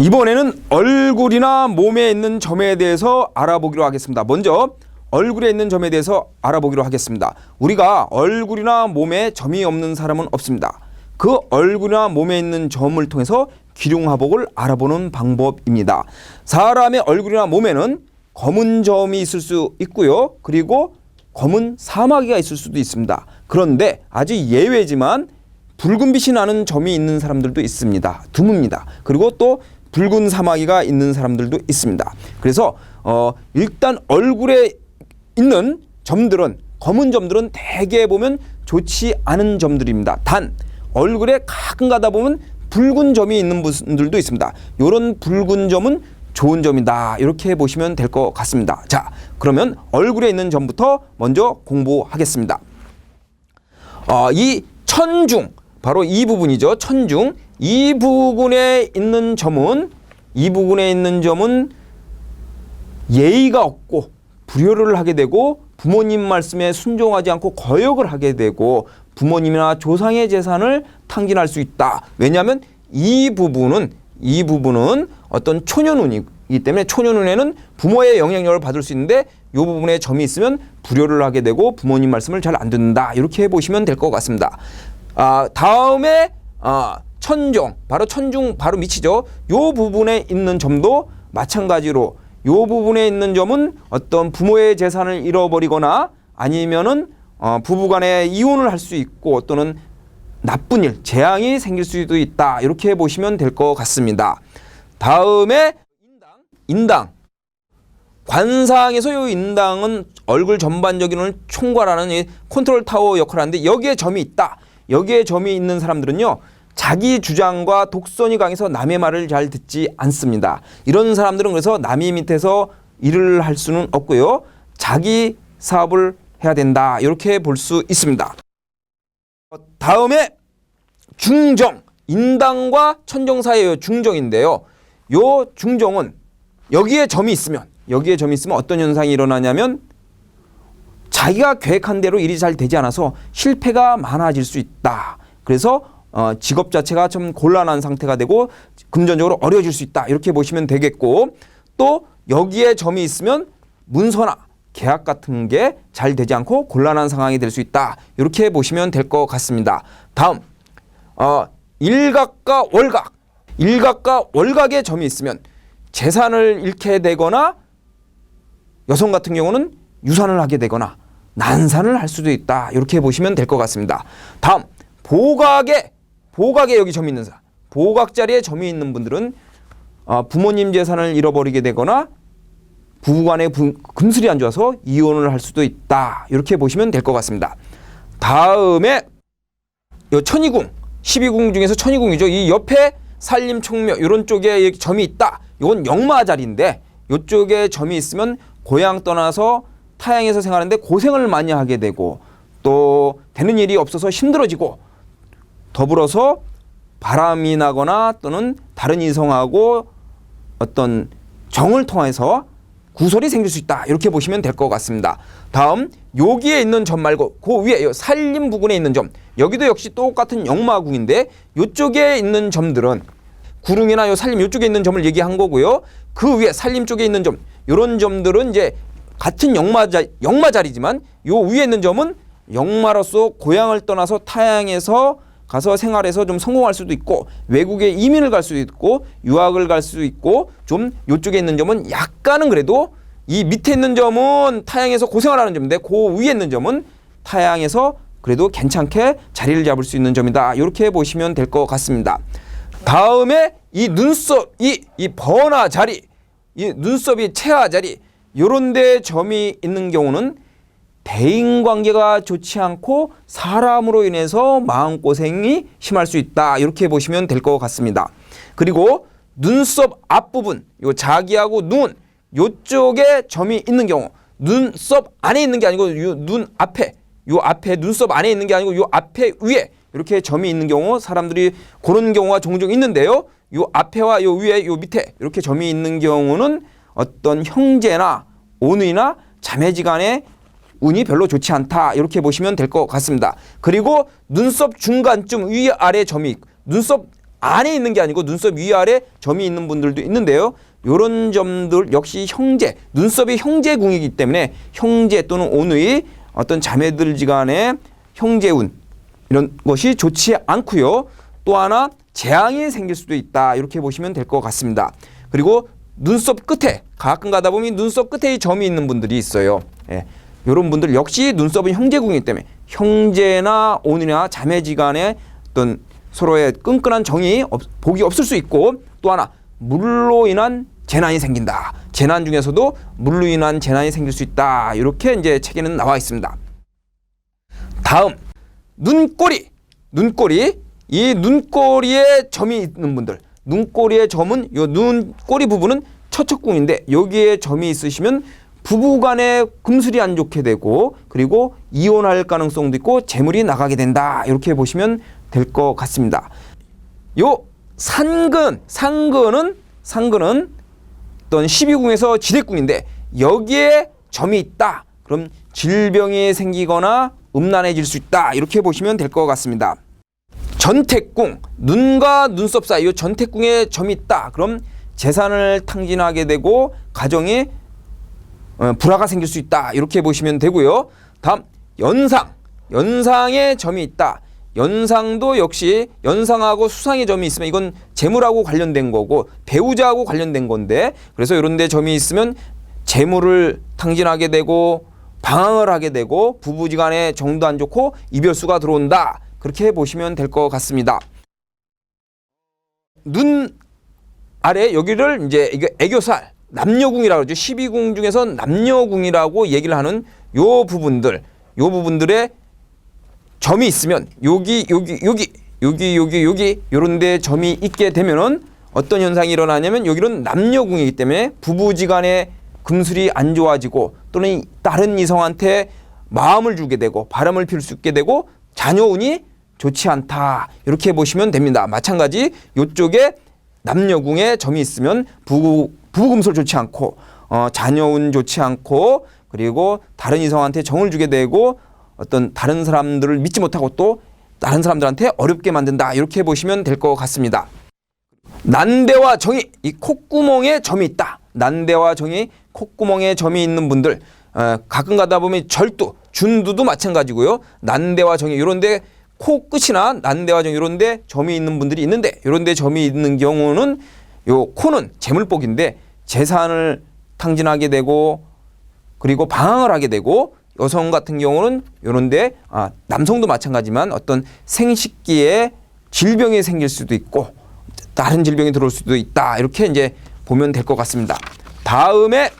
자, 이번에는 얼굴이나 몸에 있는 점에 대해서 알아보기로 하겠습니다. 먼저 얼굴에 있는 점에 대해서 알아보기로 하겠습니다. 우리가 얼굴이나 몸에 점이 없는 사람은 없습니다. 그 얼굴이나 몸에 있는 점을 통해서 기륭화복을 알아보는 방법입니다. 사람의 얼굴이나 몸에는 검은 점이 있을 수 있고요. 그리고 검은 사마귀가 있을 수도 있습니다. 그런데 아주 예외지만 붉은 빛이 나는 점이 있는 사람들도 있습니다. 드뭅니다. 그리고 또 붉은 사마귀가 있는 사람들도 있습니다. 그래서 어 일단 얼굴에 있는 점들은 검은 점들은 대개 보면 좋지 않은 점들입니다. 단 얼굴에 가끔 가다 보면 붉은 점이 있는 분들도 있습니다. 이런 붉은 점은 좋은 점이다. 이렇게 보시면 될 것 같습니다. 자, 그러면 얼굴에 있는 점부터 먼저 공부하겠습니다. 어, 이 천중 바로 이 부분이죠. 천중 이 부분에 있는 점은 이 부분에 있는 점은 예의가 없고 불효를 하게 되고 부모님 말씀에 순종하지 않고 거역을 하게 되고 부모님이나 조상의 재산을 탕진할 수 있다. 왜냐하면 이 부분은 이 부분은 어떤 초년운이기 때문에 초년운에는 부모의 영향력을 받을 수 있는데 이 부분에 점이 있으면 불효를 하게 되고 부모님 말씀을 잘 안 듣는다. 이렇게 보시면 될 것 같습니다. 아, 다음에 아, 천종 바로 천중 바로 밑이죠. 요 부분에 있는 점도 마찬가지로 요 부분에 있는 점은 어떤 부모의 재산을 잃어버리거나 아니면은 어, 부부간에 이혼을 할 수 있고 또는 나쁜 일, 재앙이 생길 수도 있다. 이렇게 보시면 될 것 같습니다. 다음에 인당, 인당. 관상에서 요 인당은 얼굴 전반적인을 총괄하는 이 컨트롤 타워 역할을 하는데 여기에 점이 있다. 여기에 점이 있는 사람들은요. 자기 주장과 독선이 강해서 남의 말을 잘 듣지 않습니다. 이런 사람들은 그래서 남의 밑에서 일을 할 수는 없고요. 자기 사업을 해야 된다. 이렇게 볼 수 있습니다. 어, 다음에 중정. 인당과 천정 사이의 중정인데요. 요 중정은 여기에 점이 있으면 여기에 점이 있으면 어떤 현상이 일어나냐면 자기가 계획한 대로 일이 잘 되지 않아서 실패가 많아질 수 있다. 그래서 어, 직업 자체가 좀 곤란한 상태가 되고 금전적으로 어려워질 수 있다. 이렇게 보시면 되겠고 또 여기에 점이 있으면 문서나 계약 같은 게 잘 되지 않고 곤란한 상황이 될 수 있다. 이렇게 보시면 될 것 같습니다. 다음 어, 일각과 월각 일각과 월각에 점이 있으면 재산을 잃게 되거나 여성 같은 경우는 유산을 하게 되거나 난산을 할 수도 있다. 이렇게 보시면 될 것 같습니다. 다음 보각에 보각에 여기 점이 있는 사람 보각 자리에 점이 있는 분들은 어, 부모님 재산을 잃어버리게 되거나 부부간에 부- 금슬이 안 좋아서 이혼을 할 수도 있다. 이렇게 보시면 될 것 같습니다. 다음에 요 천이궁 12궁 중에서 천이궁이죠. 이 옆에 살림 총묘 이런 쪽에 점이 있다. 이건 영마 자리인데 이쪽에 점이 있으면 고향 떠나서 타양에서 생활하는데 고생을 많이 하게 되고 또 되는 일이 없어서 힘들어지고 더불어서 바람이 나거나 또는 다른 이성하고 어떤 정을 통해서 구설이 생길 수 있다. 이렇게 보시면 될 것 같습니다. 다음 여기에 있는 점 말고 그 위에 요 살림 부근에 있는 점 여기도 역시 똑같은 영마궁인데 이쪽에 있는 점들은 구릉이나 요 살림 이쪽에 있는 점을 얘기한 거고요. 그 위에 살림 쪽에 있는 점 이런 점들은 이제 같은 영마자 영마 자리지만 요 위에 있는 점은 영마로서 고향을 떠나서 타양에서 가서 생활해서 좀 성공할 수도 있고 외국에 이민을 갈 수도 있고 유학을 갈 수도 있고 좀 요쪽에 있는 점은 약간은 그래도 이 밑에 있는 점은 타양에서 고생을 하는 점인데 그 위에 있는 점은 타양에서 그래도 괜찮게 자리를 잡을 수 있는 점이다. 이렇게 보시면 될 것 같습니다. 다음에 이 눈썹 이 이 번화 자리 이 눈썹이 체하 자리 요런 데 점이 있는 경우는 대인 관계가 좋지 않고 사람으로 인해서 마음고생이 심할 수 있다. 이렇게 보시면 될 것 같습니다. 그리고 눈썹 앞부분, 요 자기하고 눈, 요쪽에 점이 있는 경우, 눈썹 안에 있는 게 아니고 요 눈 앞에, 요 앞에 눈썹 안에 있는 게 아니고 요 앞에 위에 이렇게 점이 있는 경우 사람들이 그런 경우가 종종 있는데요. 요 앞에와 요 위에, 요 밑에 이렇게 점이 있는 경우는 어떤 형제나 오누이나 자매지간에 운이 별로 좋지 않다 이렇게 보시면 될 것 같습니다. 그리고 눈썹 중간쯤 위 아래 점이 눈썹 안에 있는 게 아니고 눈썹 위아래 점이 있는 분들도 있는데요. 요런 점들 역시 형제, 눈썹이 형제궁이기 때문에 형제 또는 오누이 어떤 자매들 지간의 형제운 이런 것이 좋지 않고요. 또 하나 재앙이 생길 수도 있다. 이렇게 보시면 될 것 같습니다. 그리고 눈썹 끝에 가끔 가다 보면 눈썹 끝에 점이 있는 분들이 있어요. 예. 이런 분들 역시 눈썹은 형제궁이기 때문에 형제나 오누나 자매지간의 어떤 서로의 끈끈한 정이 없, 복이 없을 수 있고 또 하나 물로 인한 재난이 생긴다. 재난 중에서도 물로 인한 재난이 생길 수 있다. 이렇게 이제 책에는 나와 있습니다. 다음 눈꼬리 눈꼬리 이 눈꼬리에 점이 있는 분들 눈꼬리의 점은 요 눈꼬리 부분은 처척궁인데 여기에 점이 있으시면 부부 간에 금술이 안 좋게 되고 그리고 이혼할 가능성도 있고 재물이 나가게 된다 이렇게 보시면 될 것 같습니다. 요 산근 상근은 상근은 어떤 12궁에서 지대궁인데 여기에 점이 있다. 그럼 질병이 생기거나 음란해질 수 있다. 이렇게 보시면 될 것 같습니다. 전택궁 눈과 눈썹 사이 이 전택궁에 점이 있다. 그럼 재산을 탕진하게 되고 가정에 어, 불화가 생길 수 있다. 이렇게 보시면 되고요. 다음 연상 연상에 점이 있다. 연상도 역시 연상하고 수상의 점이 있으면 이건 재물하고 관련된 거고 배우자하고 관련된 건데 그래서 이런 데 점이 있으면 재물을 탕진하게 되고 방황을 하게 되고 부부지간에 정도 안 좋고 이별수가 들어온다. 그렇게 보시면 될 것 같습니다. 눈 아래 여기를 이제 애교살 남녀궁이라고 그러죠. 12궁 중에서 남녀궁이라고 얘기를 하는 요 부분들 요 부분들의 점이 있으면 여기 여기 여기 여기 여기 여기 요런 데 점이 있게 되면은 어떤 현상이 일어나냐면 여기는 남녀궁이기 때문에 부부지간에 금술이 안 좋아지고 또는 다른 이성한테 마음을 주게 되고 바람을 필수 있게 되고 자녀운이 좋지 않다 이렇게 보시면 됩니다. 마찬가지 이쪽에 남녀궁에 점이 있으면 부부 부금술 좋지 않고 어, 자녀운 좋지 않고 그리고 다른 이성한테 정을 주게 되고 어떤 다른 사람들을 믿지 못하고 또 다른 사람들한테 어렵게 만든다 이렇게 보시면 될 것 같습니다. 난대와 정이 이 콧구멍에 점이 있다. 난대와 정이 콧구멍에 점이 있는 분들 어, 가끔 가다 보면 절두, 준두도 마찬가지고요. 난대와 정이 이런데 코 끝이나 난대와 정 이런데 점이 있는 분들이 있는데 이런데 점이 있는 경우는 요 코는 재물복인데 재산을 탕진하게 되고 그리고 방황을 하게 되고 여성 같은 경우는 요런데 아, 남성도 마찬가지만 어떤 생식기에 질병이 생길 수도 있고 다른 질병이 들어올 수도 있다 이렇게 이제 보면 될 것 같습니다. 다음에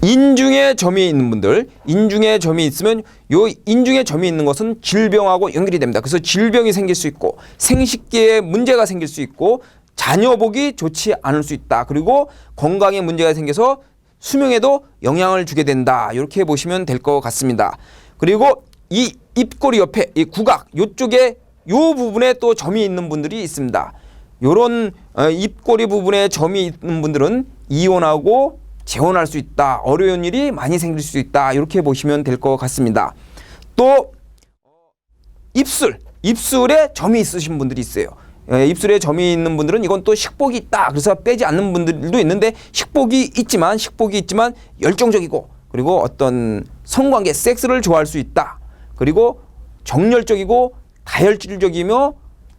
인중에 점이 있는 분들, 인중에 점이 있으면 요 인중에 점이 있는 것은 질병하고 연결이 됩니다. 그래서 질병이 생길 수 있고 생식기에 문제가 생길 수 있고 자녀복이 좋지 않을 수 있다. 그리고 건강에 문제가 생겨서 수명에도 영향을 주게 된다. 이렇게 보시면 될 것 같습니다. 그리고 이 입꼬리 옆에 이 구각 요쪽에 요 부분에 또 점이 있는 분들이 있습니다. 요런 어, 입꼬리 부분에 점이 있는 분들은 이혼하고 재혼할 수 있다. 어려운 일이 많이 생길 수 있다. 이렇게 보시면 될 것 같습니다. 또 입술, 입술에 점이 있으신 분들이 있어요. 예, 입술에 점이 있는 분들은 이건 또 식복이 있다. 그래서 빼지 않는 분들도 있는데 식복이 있지만 식복이 있지만 열정적이고 그리고 어떤 성관계 섹스를 좋아할 수 있다. 그리고 정열적이고 다혈질적이며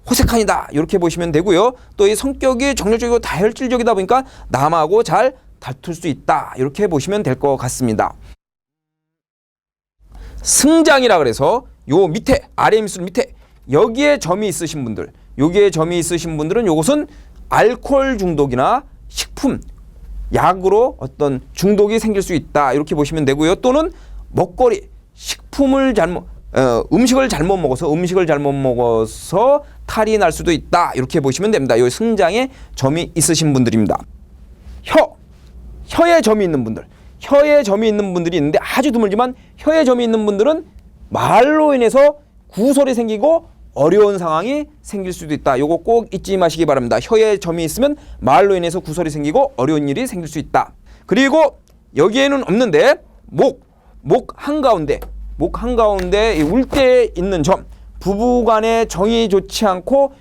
호색한이다. 이렇게 보시면 되고요. 또 이 성격이 정열적이고 다혈질적이다 보니까 남하고 잘 다툴 수 있다. 이렇게 보시면 될 것 같습니다. 승장이라 그래서 요 밑에 아래 입술 밑에 여기에 점이 있으신 분들 여기에 점이 있으신 분들은 요것은 알코올 중독이나 식품 약으로 어떤 중독이 생길 수 있다. 이렇게 보시면 되고요. 또는 먹거리 식품을 잘못 어, 음식을 잘못 먹어서 음식을 잘못 먹어서 탈이 날 수도 있다. 이렇게 보시면 됩니다. 요 승장에 점이 있으신 분들입니다. 혀. 혀에 점이 있는 분들. 혀에 점이 있는 분들이 있는데 아주 드물지만 혀에 점이 있는 분들은 말로 인해서 구설이 생기고 어려운 상황이 생길 수도 있다. 요거 꼭 잊지 마시기 바랍니다. 혀에 점이 있으면 말로 인해서 구설이 생기고 어려운 일이 생길 수 있다. 그리고 여기에는 없는데 목, 목 한가운데, 목 한가운데 울 때 있는 점, 부부 간의 정이 좋지 않고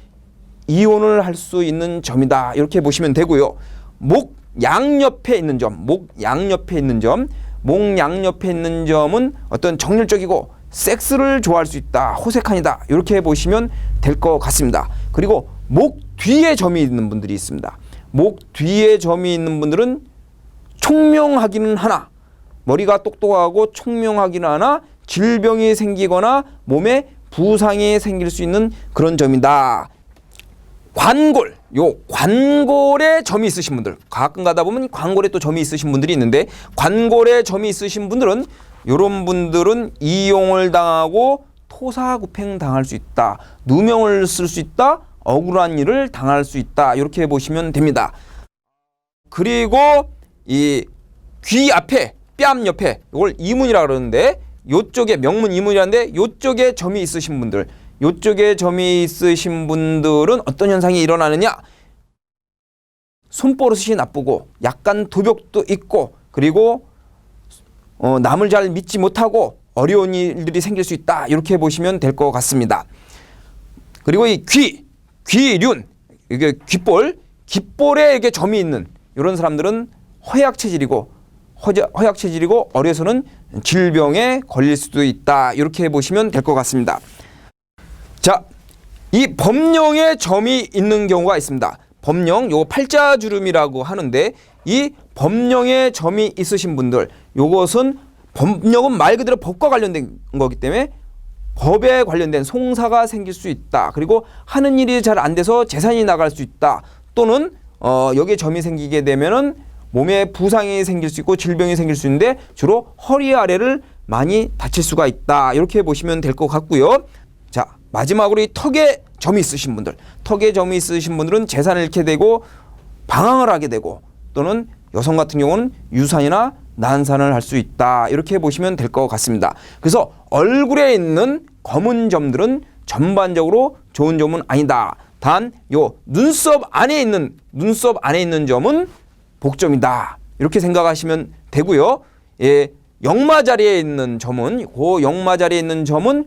이혼을 할 수 있는 점이다. 이렇게 보시면 되고요. 목 양옆에 있는 점, 목 양옆에 있는 점, 목 양옆에 있는 점은 어떤 정열적이고 섹스를 좋아할 수 있다. 호색한이다. 이렇게 보시면 될 것 같습니다. 그리고 목 뒤에 점이 있는 분들이 있습니다. 목 뒤에 점이 있는 분들은 총명하기는 하나 머리가 똑똑하고 총명하기는 하나 질병이 생기거나 몸에 부상이 생길 수 있는 그런 점이다. 관골, 요 관골에 점이 있으신 분들 가끔 가다 보면 관골에 또 점이 있으신 분들이 있는데 관골에 점이 있으신 분들은 요런 분들은 이용을 당하고 토사구팽 당할 수 있다. 누명을 쓸 수 있다. 억울한 일을 당할 수 있다. 이렇게 보시면 됩니다. 그리고 이 귀 앞에 뺨 옆에 이걸 이문이라 그러는데 요쪽에 명문 이문이라는데 요쪽에 점이 있으신 분들 요쪽에 점이 있으신 분들은 어떤 현상이 일어나느냐 손버릇이 나쁘고 약간 도벽도 있고 그리고 어, 남을 잘 믿지 못하고 어려운 일들이 생길 수 있다 이렇게 보시면 될 것 같습니다. 그리고 이 귀, 귀륜, 이게 귓볼, 귓볼에 이렇게 점이 있는 이런 사람들은 허약 체질이고 허자, 허약 체질이고 어려서는 질병에 걸릴 수도 있다 이렇게 보시면 될 것 같습니다. 자, 이 범령에 점이 있는 경우가 있습니다. 범령, 요 팔자주름이라고 하는데 이 범령에 점이 있으신 분들, 요것은 범령은 말 그대로 법과 관련된 거기 때문에 법에 관련된 송사가 생길 수 있다. 그리고 하는 일이 잘 안 돼서 재산이 나갈 수 있다. 또는 어, 여기에 점이 생기게 되면은 몸에 부상이 생길 수 있고 질병이 생길 수 있는데 주로 허리 아래를 많이 다칠 수가 있다. 이렇게 보시면 될 것 같고요. 자, 마지막으로 이 턱에 점이 있으신 분들, 턱에 점이 있으신 분들은 재산을 잃게 되고 방황을 하게 되고 또는 여성 같은 경우는 유산이나 난산을 할 수 있다. 이렇게 보시면 될 것 같습니다. 그래서 얼굴에 있는 검은 점들은 전반적으로 좋은 점은 아니다. 단 요 눈썹 안에 있는 눈썹 안에 있는 점은 복점이다. 이렇게 생각하시면 되고요. 예, 역마 자리에 있는 점은 그 역마 자리에 있는 점은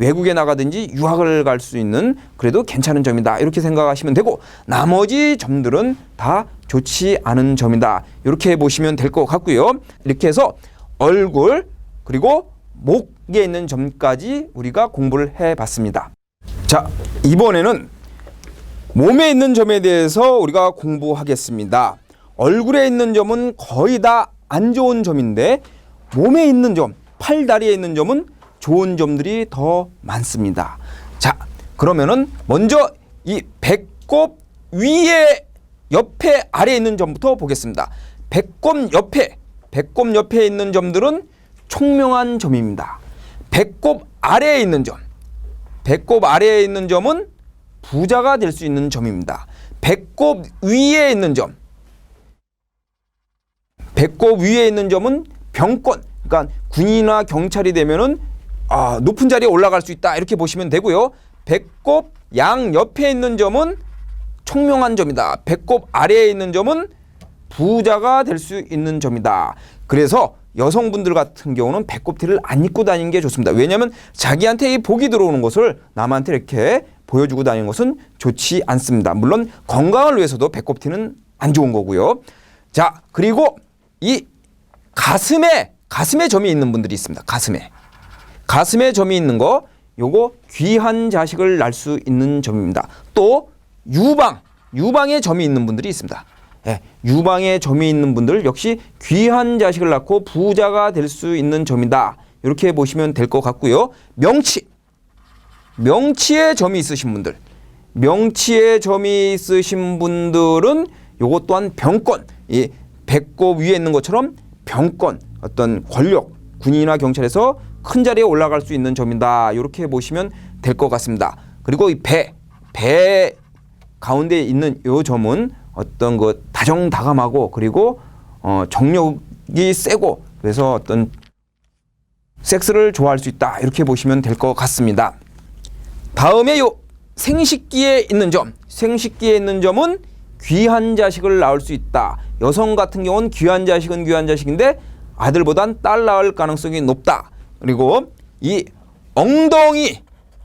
외국에 나가든지 유학을 갈 수 있는 그래도 괜찮은 점이다. 이렇게 생각하시면 되고 나머지 점들은 다 좋지 않은 점이다. 이렇게 보시면 될 것 같고요. 이렇게 해서 얼굴 그리고 목에 있는 점까지 우리가 공부를 해 봤습니다. 자, 이번에는 몸에 있는 점에 대해서 우리가 공부하겠습니다. 얼굴에 있는 점은 거의 다 안 좋은 점인데 몸에 있는 점, 팔다리에 있는 점은 좋은 점들이 더 많습니다. 자, 그러면은 먼저 이 배꼽 위에 옆에 아래에 있는 점부터 보겠습니다. 배꼽 옆에 배꼽 옆에 있는 점들은 총명한 점입니다. 배꼽 아래에 있는 점, 배꼽 아래에 있는 점은 부자가 될 수 있는 점입니다. 배꼽 위에 있는 점, 배꼽 위에 있는 점은 병권, 그러니까 군인이나 경찰이 되면은 아, 높은 자리에 올라갈 수 있다 이렇게 보시면 되고요. 배꼽 양 옆에 있는 점은 총명한 점이다. 배꼽 아래에 있는 점은 부자가 될 수 있는 점이다. 그래서 여성분들 같은 경우는 배꼽티를 안 입고 다니는 게 좋습니다. 왜냐하면 자기한테 이 복이 들어오는 것을 남한테 이렇게 보여주고 다니는 것은 좋지 않습니다. 물론 건강을 위해서도 배꼽티는 안 좋은 거고요. 자, 그리고 이 가슴에 가슴에 점이 있는 분들이 있습니다. 가슴에 가슴에 점이 있는 거 요거 귀한 자식을 낳을 수 있는 점입니다. 또 유방 유방에 점이 있는 분들이 있습니다. 예, 유방에 점이 있는 분들 역시 귀한 자식을 낳고 부자가 될 수 있는 점이다. 이렇게 보시면 될 것 같고요. 명치 명치에 점이 있으신 분들 명치에 점이 있으신 분들은 요것 또한 병권 이 배꼽 위에 있는 것처럼 병권 어떤 권력 군인이나 경찰에서 큰 자리에 올라갈 수 있는 점이다. 이렇게 보시면 될 것 같습니다. 그리고 이 배 배 가운데 있는 요 점은 어떤 그 다정다감하고 그리고 어 정력이 세고 그래서 어떤 섹스를 좋아할 수 있다. 이렇게 보시면 될 것 같습니다. 다음에 요 생식기에 있는 점. 생식기에 있는 점은 귀한 자식을 낳을 수 있다. 여성 같은 경우는 귀한 자식은 귀한 자식인데 아들보단 딸 낳을 가능성이 높다. 그리고 이 엉덩이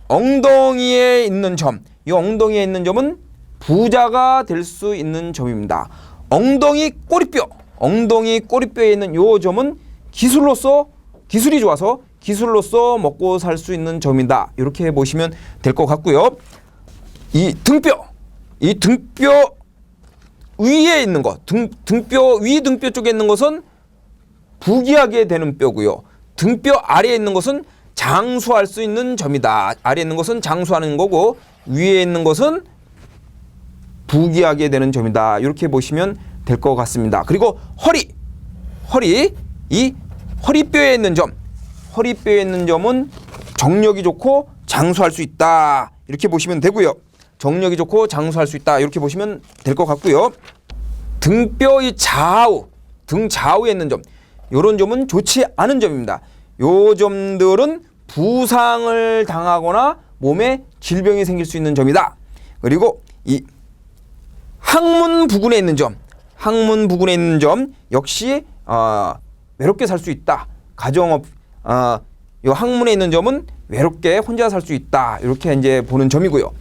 엉덩이에 있는 점, 이 엉덩이에 있는 점은 부자가 될 수 있는 점입니다. 엉덩이 꼬리뼈, 엉덩이 꼬리뼈에 있는 요 점은 기술로서 기술이 좋아서 기술로서 먹고 살 수 있는 점이다. 이렇게 보시면 될 것 같고요. 이 등뼈, 이 등뼈 위에 있는 것, 등, 등뼈 위 등뼈 쪽에 있는 것은 부기하게 되는 뼈고요. 등뼈 아래에 있는 것은 장수할 수 있는 점이다. 아래에 있는 것은 장수하는 거고 위에 있는 것은 부기하게 되는 점이다. 이렇게 보시면 될 것 같습니다. 그리고 허리, 허리, 이 허리뼈에 있는 점, 허리뼈에 있는 점은 정력이 좋고 장수할 수 있다. 이렇게 보시면 되고요. 정력이 좋고 장수할 수 있다. 이렇게 보시면 될 것 같고요. 등뼈의 좌우, 등 좌우에 있는 점, 이런 점은 좋지 않은 점입니다. 요 점들은 부상을 당하거나 몸에 질병이 생길 수 있는 점이다. 그리고 이 항문 부근에 있는 점, 항문 부근에 있는 점 역시 어, 외롭게 살 수 있다. 가정업 어, 요 항문에 있는 점은 외롭게 혼자 살 수 있다. 이렇게 이제 보는 점이고요.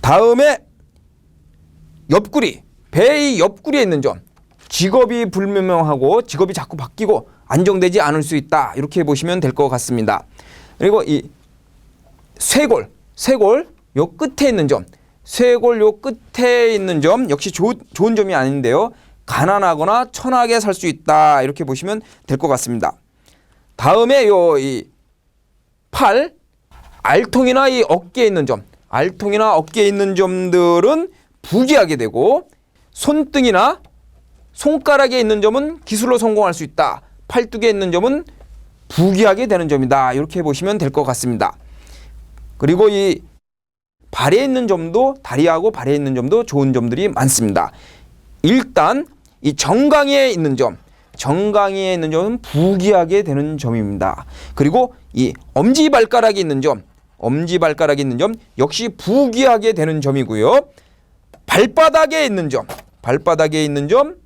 다음에 옆구리, 배의 옆구리에 있는 점. 직업이 불명명하고 직업이 자꾸 바뀌고 안정되지 않을 수 있다. 이렇게 보시면 될 것 같습니다. 그리고 이 쇄골, 쇄골 요 끝에 있는 점. 쇄골 요 끝에 있는 점 역시 좋, 좋은 점이 아닌데요. 가난하거나 천하게 살 수 있다. 이렇게 보시면 될 것 같습니다. 다음에 요 이 팔, 알통이나 이 어깨에 있는 점, 알통이나 어깨에 있는 점들은 부기하게 되고 손등이나 손가락에 있는 점은 기술로 성공할 수 있다. 팔뚝에 있는 점은 부기하게 되는 점이다. 이렇게 보시면 될 것 같습니다. 그리고 이 발에 있는 점도 다리하고 발에 있는 점도 좋은 점들이 많습니다. 일단 이 정강이에 있는 점, 정강이에 있는 점은 부기하게 되는 점입니다. 그리고 이 엄지 발가락에 있는 점, 엄지 발가락에 있는 점 역시 부기하게 되는 점이고요. 발바닥에 있는 점, 발바닥에 있는 점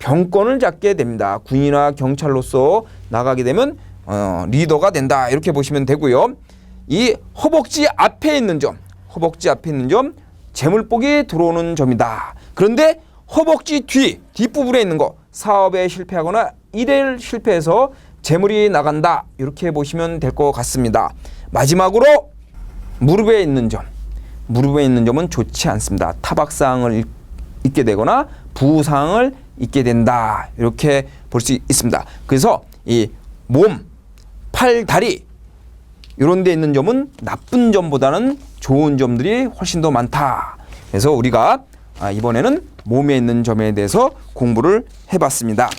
병권을 잡게 됩니다. 군이나 경찰로서 나가게 되면 어, 리더가 된다 이렇게 보시면 되고요. 이 허벅지 앞에 있는 점, 허벅지 앞에 있는 점 재물복이 들어오는 점이다. 그런데 허벅지 뒤 뒷부분에 있는 거 사업에 실패하거나 일에 실패해서 재물이 나간다 이렇게 보시면 될 것 같습니다. 마지막으로 무릎에 있는 점, 무릎에 있는 점은 좋지 않습니다. 타박상을 입게 되거나 부상을 입게 된다 이렇게 볼 수 있습니다. 그래서 이 몸, 팔, 다리 이런 데 있는 점은 나쁜 점보다는 좋은 점들이 훨씬 더 많다. 그래서 우리가 아, 이번에는 몸에 있는 점에 대해서 공부를 해봤습니다.